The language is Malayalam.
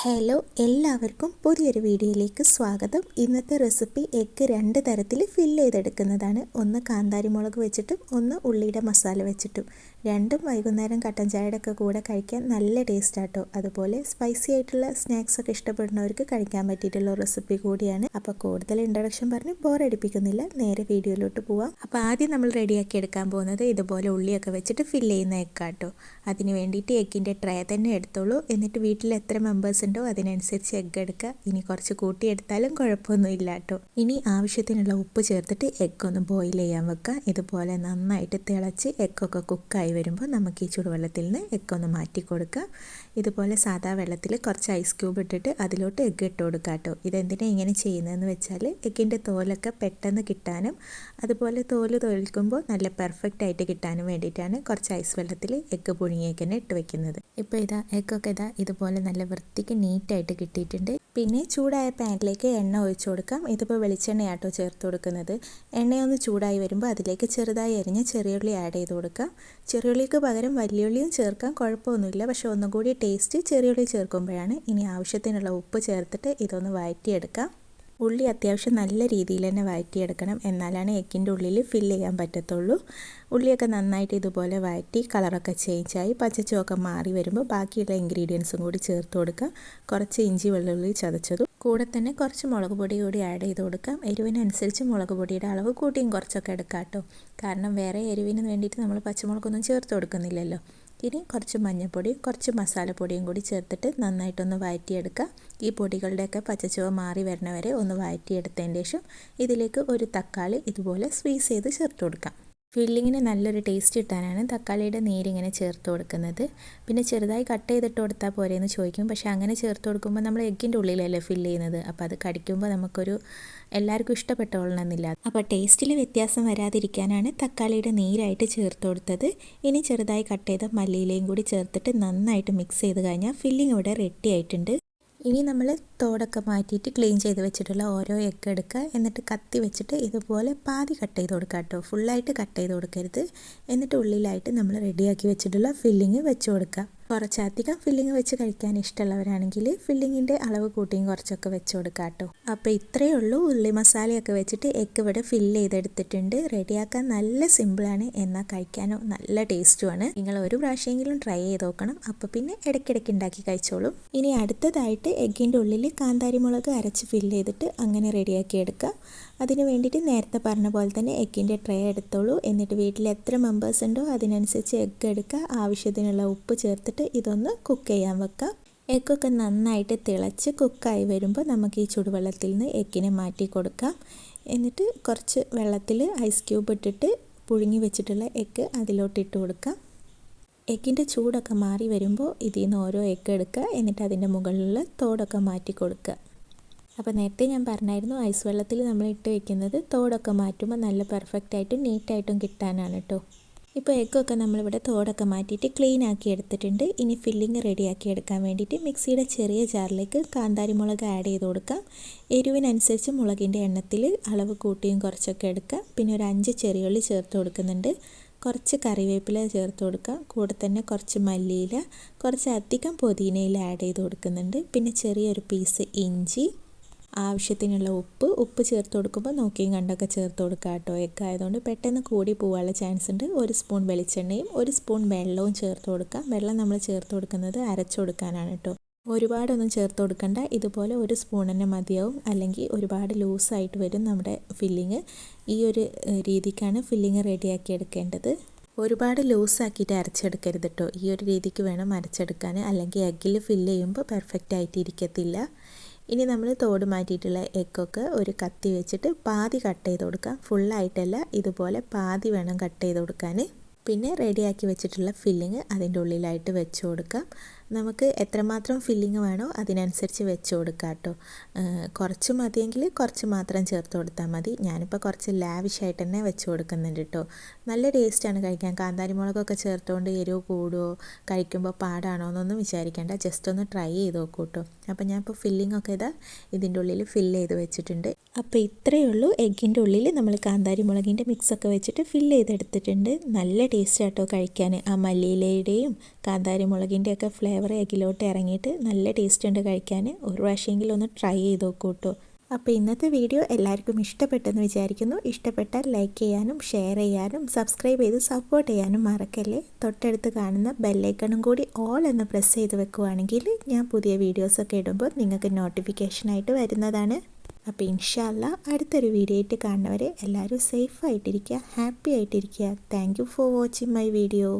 ഹലോ എല്ലാവർക്കും പുതിയൊരു വീഡിയോയിലേക്ക് സ്വാഗതം. ഇന്നത്തെ റെസിപ്പി എഗ്ഗ് രണ്ട് തരത്തിൽ ഫില്ല് ചെയ്തെടുക്കുന്നതാണ്. ഒന്ന് കാന്താരി മുളക് വെച്ചിട്ടും ഒന്ന് ഉള്ളിയുടെ മസാല വെച്ചിട്ടും. രണ്ടും വൈകുന്നേരം കട്ടൻ ചായയുടെ ഒക്കെ കൂടെ കഴിക്കാൻ നല്ല ടേസ്റ്റ് ആട്ടോ അതുപോലെ സ്പൈസി ആയിട്ടുള്ള സ്നാക്സ് ഒക്കെ ഇഷ്ടപ്പെടുന്നവർക്ക് കഴിക്കാൻ പറ്റിയിട്ടുള്ള റെസിപ്പി കൂടിയാണ്. അപ്പോൾ കൂടുതൽ ഇൻട്രഡക്ഷൻ പറഞ്ഞ് ബോറടിപ്പിക്കുന്നില്ല നേരെ വീഡിയോയിലോട്ട് പോവാം. അപ്പോൾ ആദ്യം നമ്മൾ റെഡിയാക്കി എടുക്കാൻ പോകുന്നത് ഇതുപോലെ ഉള്ളിയൊക്കെ വെച്ചിട്ട് ഫില്ല് ചെയ്യുന്ന എക്കാട്ടോ അതിന് വേണ്ടിയിട്ട് എഗ്ഗിന്റെ ട്രേ തന്നെ എടുത്തോളൂ. എന്നിട്ട് വീട്ടിൽ എത്ര മെമ്പേഴ്സ് ഉണ്ടോ അതിനനുസരിച്ച് എഗ്ഗ് എടുക്കുക. ഇനി കുറച്ച് കൂട്ടിയെടുത്താലും കുഴപ്പമൊന്നും ഇല്ല കേട്ടോ ഇനി ആവശ്യത്തിനുള്ള ഉപ്പ് ചേർത്തിട്ട് എഗ്ഗ് ഒന്ന് ബോയിൽ ചെയ്യാൻ വെക്കുക. ഇതുപോലെ നന്നായിട്ട് തിളച്ച് എഗ്ഗൊക്കെ കുക്കായി വരുമ്പോൾ നമുക്ക് ഈ ചൂടുവെള്ളത്തിൽ നിന്ന് എഗ്ഗ് ഒന്ന് മാറ്റി കൊടുക്കുക. ഇതുപോലെ സാധാ വെള്ളത്തിൽ കുറച്ച് ഐസ് ക്യൂബ് ഇട്ടിട്ട് അതിലോട്ട് എഗ്ഗ് ഇട്ട് കൊടുക്കുക കേട്ടോ. ഇതെന്തിനാണ് ഇങ്ങനെ ചെയ്യുന്നതെന്ന് വെച്ചാൽ എഗ്ഗിന്റെ തോലൊക്കെ പെട്ടെന്ന് കിട്ടാനും അതുപോലെ തോൽ തോൽക്കുമ്പോൾ നല്ല പെർഫെക്റ്റ് ആയിട്ട് കിട്ടാനും വേണ്ടിയിട്ടാണ് കുറച്ച് ഐസ് വെള്ളത്തിൽ എഗ്ഗ് പുഴുങ്ങിയേക്കന്നെ ഇട്ട് വെക്കുന്നത്. ഇപ്പോൾ ഇതാ എഗ്ഗൊക്കെ ഇതാ ഇതുപോലെ നല്ല വൃത്തിക്ക് നീറ്റായിട്ട് കിട്ടിയിട്ടുണ്ട്. പിന്നെ ചൂടായ പാനിലേക്ക് എണ്ണ ഒഴിച്ചു കൊടുക്കാം. ഇതിപ്പോൾ വെളിച്ചെണ്ണയാട്ടോ ചേർത്ത് കൊടുക്കുന്നത്. എണ്ണയൊന്ന് ചൂടായി വരുമ്പോൾ അതിലേക്ക് ചെറുതായി അരിഞ്ഞ് ചെറിയുള്ളി ആഡ് ചെയ്ത് കൊടുക്കാം ചെറിയുള്ളിക്ക് പകരം വലിയുള്ളിയും ചേർക്കാം. കുഴപ്പമൊന്നുമില്ല. പക്ഷേ ഒന്നും കൂടി ടേസ്റ്റ് ചെറിയുള്ളി ചേർക്കുമ്പോഴാണ് ഇനി ആവശ്യത്തിനുള്ള ഉപ്പ് ചേർത്തിട്ട് ഇതൊന്ന് വഴറ്റിയെടുക്കാം. ഉള്ളി അത്യാവശ്യം നല്ല രീതിയിൽ തന്നെ വഴറ്റിയെടുക്കണം. എന്നാലാണ് എഗ്ഗിന്റെ ഉള്ളിൽ ഫില്ല് ചെയ്യാൻ പറ്റത്തുള്ളൂ. ഉള്ളിയൊക്കെ നന്നായിട്ട് ഇതുപോലെ വഴറ്റി കളറൊക്കെ ചേഞ്ചായി പച്ചച്ചുവൊക്കെ മാറി വരുമ്പോൾ ബാക്കിയുള്ള ഇൻഗ്രീഡിയൻസും കൂടി ചേർത്ത് കൊടുക്കുക കുറച്ച് ഇഞ്ചി വെള്ളുള്ളി ചതച്ചതും. കൂടെ തന്നെ കുറച്ച് മുളക് പൊടി കൂടി ആഡ് ചെയ്ത് കൊടുക്കാം. എരിവിനനുസരിച്ച് മുളക് പൊടിയുടെ അളവ് കൂട്ടിയും കുറച്ചൊക്കെ എടുക്കാം കേട്ടോ. കാരണം വേറെ എരിവിന് വേണ്ടിയിട്ട് നമ്മൾ പച്ചമുളകൊന്നും ചേർത്ത് കൊടുക്കുന്നില്ലല്ലോ. ഇനി കുറച്ച് മഞ്ഞൾപ്പൊടിയും കുറച്ച് മസാലപ്പൊടിയും കൂടി ചേർത്തിട്ട് നന്നായിട്ടൊന്ന് വഴറ്റിയെടുക്കുക. ഈ പൊടികളുടെയൊക്കെ പച്ചച്ചുവ മാറി വരണവരെ ഒന്ന് വഴറ്റിയെടുത്തതിന് ശേഷം ഇതിലേക്ക് ഒരു തക്കാളി ഇതുപോലെ സ്വീസ് ചെയ്ത് ചേർത്ത് കൊടുക്കാം. ഫില്ലിങ്ങിന് നല്ലൊരു ടേസ്റ്റ് കിട്ടാനാണ് തക്കാളിയുടെ നീരിങ്ങനെ ചേർത്ത് കൊടുക്കുന്നത്. പിന്നെ ചെറുതായി കട്ട് ചെയ്തിട്ട് കൊടുത്താൽ പോരെയെന്ന് ചോദിക്കും. പക്ഷേ അങ്ങനെ ചേർത്ത് കൊടുക്കുമ്പോൾ നമ്മൾ എഗ്ഗിന്റെ ഉള്ളിലല്ലേ ഫില്ല് ചെയ്യുന്നത്? അപ്പോൾ അത് കടിക്കുമ്പോൾ നമുക്കൊരു എല്ലാവർക്കും ഇഷ്ടപ്പെട്ടോളണമെന്നില്ല. അപ്പോൾ ടേസ്റ്റിൽ വ്യത്യാസം വരാതിരിക്കാനാണ് തക്കാളിയുടെ നീരായിട്ട് ചേർത്ത് കൊടുത്തത്. ഇനി ചെറുതായി കട്ട് ചെയ്ത മല്ലിയിലയും കൂടി ചേർത്തിട്ട് നന്നായിട്ട് മിക്സ് ചെയ്ത് കഴിഞ്ഞാൽ ഫില്ലിംഗ് ഇവിടെ റെഡി ആയിട്ടുണ്ട്. ഇനി നമ്മൾ തോടൊക്കെ മാറ്റിയിട്ട് ക്ലീൻ ചെയ്ത് വെച്ചിട്ടുള്ള ഓരോ എഗ്ഗ് എടുക്കുക. എന്നിട്ട് കത്തി വെച്ചിട്ട് ഇതുപോലെ പാതി കട്ട് ചെയ്ത് കൊടുക്കുക കേട്ടോ. ഫുള്ളായിട്ട് കട്ട് ചെയ്ത് കൊടുക്കരുത്. എന്നിട്ട് ഉള്ളിലായിട്ട് നമ്മൾ റെഡിയാക്കി വെച്ചിട്ടുള്ള ഫില്ലിങ് വെച്ച് കൊടുക്കുക. കുറച്ചധികം ഫില്ലിങ് വെച്ച് കഴിക്കാൻ ഇഷ്ടമുള്ളവരാണെങ്കിൽ ഫില്ലിങ്ങിന്റെ അളവ് കൂട്ടിയും കുറച്ചൊക്കെ വെച്ച് കൊടുക്കുക കേട്ടോ അപ്പോൾ ഇത്രയേ ഉള്ളൂ. ഉള്ളി മസാലയൊക്കെ വെച്ചിട്ട് എഗ്ഗ് ഇവിടെ ഫില്ല് ചെയ്തെടുത്തിട്ടുണ്ട്. റെഡിയാക്കാൻ നല്ല സിമ്പിളാണ് എന്നാൽ കഴിക്കാനോ നല്ല ടേസ്റ്റുമാണ് നിങ്ങൾ ഒരു പ്രാവശ്യമെങ്കിലും ട്രൈ ചെയ്ത് നോക്കണം. അപ്പോൾ പിന്നെ ഇടയ്ക്കിടയ്ക്ക് ഉണ്ടാക്കി കഴിച്ചോളൂ. ഇനി അടുത്തതായിട്ട് എഗ്ഗിന്റെ ഉള്ളിൽ കാന്താരി മുളക് അരച്ച് ഫില്ല് ചെയ്തിട്ട് അങ്ങനെ റെഡിയാക്കി എടുക്കുക അതിന് വേണ്ടിയിട്ട് നേരത്തെ പറഞ്ഞ പോലെ തന്നെ എഗ്ഗിന്റെ ട്രേ എടുത്തോളൂ. എന്നിട്ട് വീട്ടിൽ എത്ര മെമ്പേഴ്സ് ഉണ്ടോ അതിനനുസരിച്ച് എഗ്ഗ് എടുക്കുക. ആവശ്യത്തിനുള്ള ഉപ്പ് ചേർത്തിട്ട് ഇതൊന്ന് കുക്ക് ചെയ്യാൻ വെക്കാം എഗ്ഗൊക്കെ നന്നായിട്ട് തിളച്ച് കുക്കായി വരുമ്പോൾ നമുക്ക് ഈ ചുടുവെള്ളത്തിൽ നിന്ന് എഗ്ഗിനെ മാറ്റി കൊടുക്കാം. എന്നിട്ട് കുറച്ച് വെള്ളത്തിൽ ഐസ് ക്യൂബ് ഇട്ടിട്ട് പുഴുങ്ങി വെച്ചിട്ടുള്ള എഗ്ഗ് അതിലോട്ട് ഇട്ട് കൊടുക്കാം. എഗ്ഗിന്റെ ചൂടൊക്കെ മാറി വരുമ്പോൾ ഇതിൽ നിന്ന് ഓരോ എഗ്ഗ് എടുക്കുക. എന്നിട്ട് അതിന്റെ മുകളിലുള്ള തോടൊക്കെ മാറ്റി കൊടുക്കുക. അപ്പോൾ നേരത്തെ ഞാൻ പറഞ്ഞായിരുന്നു ഐസ് വെള്ളത്തിൽ നമ്മൾ ഇട്ട് വെക്കുന്നത് തോടൊക്കെ മാറ്റുമ്പോൾ നല്ല പെർഫെക്റ്റ് ആയിട്ടും നീറ്റായിട്ടും കിട്ടാനാണ് കേട്ടോ. ഇപ്പോൾ എഗ്ഗൊക്കെ നമ്മളിവിടെ തോടൊക്കെ മാറ്റിയിട്ട് ക്ലീൻ ആക്കി എടുത്തിട്ടുണ്ട്. ഇനി ഫില്ലിങ് റെഡിയാക്കി എടുക്കാൻ വേണ്ടിയിട്ട് മിക്സിയുടെ ചെറിയ ജാറിലേക്ക് കാന്താരി മുളക് ആഡ് ചെയ്ത് കൊടുക്കാം. എരിവിനനുസരിച്ച് മുളകിന്റെ എണ്ണത്തിൽ അളവ് കൂട്ടിയും കുറച്ചൊക്കെ എടുക്കാം. പിന്നെ ഒരു അഞ്ച് ചെറിയുള്ളി ചേർത്ത് കൊടുക്കുന്നുണ്ട്. കുറച്ച് കറിവേപ്പില ചേർത്ത് കൊടുക്കാം. കൂടെ തന്നെ കുറച്ച് മല്ലിയില കുറച്ച് അധികം പുതിനയില ആഡ് ചെയ്ത് കൊടുക്കുന്നുണ്ട്. പിന്നെ ചെറിയൊരു പീസ് ഇഞ്ചി ആവശ്യത്തിനുള്ള ഉപ്പ് ഉപ്പ് ചേർത്ത് കൊടുക്കുമ്പോൾ നോക്കിയും കണ്ടൊക്കെ ചേർത്ത് കൊടുക്കുക കേട്ടോ എഗ്ഗ് ആയതുകൊണ്ട് പെട്ടെന്ന് കൂടി പോകാനുള്ള ചാൻസ് ഉണ്ട്. ഒരു സ്പൂൺ വെളിച്ചെണ്ണയും ഒരു സ്പൂൺ വെള്ളവും ചേർത്ത് കൊടുക്കുക വെള്ളം നമ്മൾ ചേർത്ത് കൊടുക്കുന്നത് അരച്ചു കൊടുക്കാനാണ് കേട്ടോ ഒരുപാടൊന്നും ചേർത്ത് കൊടുക്കണ്ട. ഇതുപോലെ ഒരു സ്പൂൺ തന്നെ മതിയാവും. അല്ലെങ്കിൽ ഒരുപാട് ലൂസായിട്ട് വരും നമ്മുടെ ഫില്ലിങ് ഈ ഒരു രീതിക്കാണ് ഫില്ലിങ് റെഡിയാക്കി എടുക്കേണ്ടത്. ഒരുപാട് ലൂസാക്കിയിട്ട് അരച്ചെടുക്കരുത് കേട്ടോ ഈ ഒരു രീതിക്ക് വേണം അരച്ചെടുക്കാൻ അല്ലെങ്കിൽ എഗ്ഗിൽ ഫില്ല് ചെയ്യുമ്പോൾ പെർഫെക്റ്റ് ആയിട്ട് ഇരിക്കത്തില്ല ഇനി നമ്മൾ തോട് മാറ്റിയിട്ടുള്ള എഗ്ഗൊക്കെ ഒരു കത്തി വെച്ചിട്ട് പാതി കട്ട് ചെയ്ത് കൊടുക്കാം. ഫുള്ളായിട്ടല്ല ഇതുപോലെ പാതി വേണം കട്ട് ചെയ്ത് കൊടുക്കാൻ. പിന്നെ റെഡിയാക്കി വെച്ചിട്ടുള്ള ഫില്ലിങ് അതിന്റെ ഉള്ളിലായിട്ട് വെച്ച് കൊടുക്കാം. നമുക്ക് എത്രമാത്രം ഫില്ലിങ് വേണോ അതിനനുസരിച്ച് വെച്ച് കൊടുക്കാം കേട്ടോ. കുറച്ച് മതിയെങ്കിൽ കുറച്ച് മാത്രം ചേർത്ത് കൊടുത്താൽ മതി. ഞാനിപ്പോൾ കുറച്ച് ലാവിഷായിട്ട് തന്നെ വെച്ച് കൊടുക്കുന്നുണ്ട് കേട്ടോ. നല്ല ടേസ്റ്റാണ് കഴിക്കാൻ. കാന്താരി മുളകൊക്കെ ചേർത്തുകൊണ്ട് എരിവ് കൂടുമോ കഴിക്കുമ്പോൾ പാടാണോ എന്നൊന്നും വിചാരിക്കേണ്ട. ജസ്റ്റ് ഒന്ന് ട്രൈ ചെയ്ത് നോക്കൂ കേട്ടോ. അപ്പോൾ ഫില്ലിംഗ് ഒക്കെ ഇതാ ഇതിന്റെ ഉള്ളിൽ ഫില്ല് ചെയ്ത് വെച്ചിട്ടുണ്ട്. അപ്പോൾ ഇത്രയേ ഉള്ളൂ. എഗ്ഗിന്റെ ഉള്ളിൽ നമ്മൾ കാന്താരി മുളകിന്റെ മിക്സൊക്കെ വെച്ചിട്ട് ഫില്ല് ചെയ്തെടുത്തിട്ടുണ്ട്. നല്ല ടേസ്റ്റ് ആട്ടോ കഴിക്കാൻ. ആ മല്ലിയിലയുടെയും കാന്താരി മുളകിന്റെയൊക്കെ ഫ്ലേവർ ഫ്ലേവർ എഗിലോട്ട് ഇറങ്ങിയിട്ട് നല്ല ടേസ്റ്റ് ഉണ്ട് കഴിക്കാൻ. ഒരു പ്രാവശ്യമെങ്കിലും ഒന്ന് ട്രൈ ചെയ്ത് നോക്കൂ കേട്ടോ അപ്പോൾ ഇന്നത്തെ വീഡിയോ എല്ലാവർക്കും ഇഷ്ടപ്പെട്ടെന്ന് വിചാരിക്കുന്നു. ഇഷ്ടപ്പെട്ടാൽ ലൈക്ക് ചെയ്യാനും ഷെയർ ചെയ്യാനും സബ്സ്ക്രൈബ് ചെയ്ത് സപ്പോർട്ട് ചെയ്യാനും മറക്കല്ലേ? തൊട്ടടുത്ത് കാണുന്ന ബെല്ലൈക്കണും കൂടി ഓൾ എന്ന് പ്രസ് ചെയ്ത് വെക്കുവാണെങ്കിൽ ഞാൻ പുതിയ വീഡിയോസൊക്കെ ഇടുമ്പോൾ നിങ്ങൾക്ക് നോട്ടിഫിക്കേഷനായിട്ട് വരുന്നതാണ്. അപ്പോൾ ഇൻഷാല്ല അടുത്തൊരു വീഡിയോ ആയിട്ട് കാണുന്നവരെ എല്ലാവരും സേഫ് ആയിട്ടിരിക്കുക ഹാപ്പി ആയിട്ടിരിക്കുക. Thank you for watching my video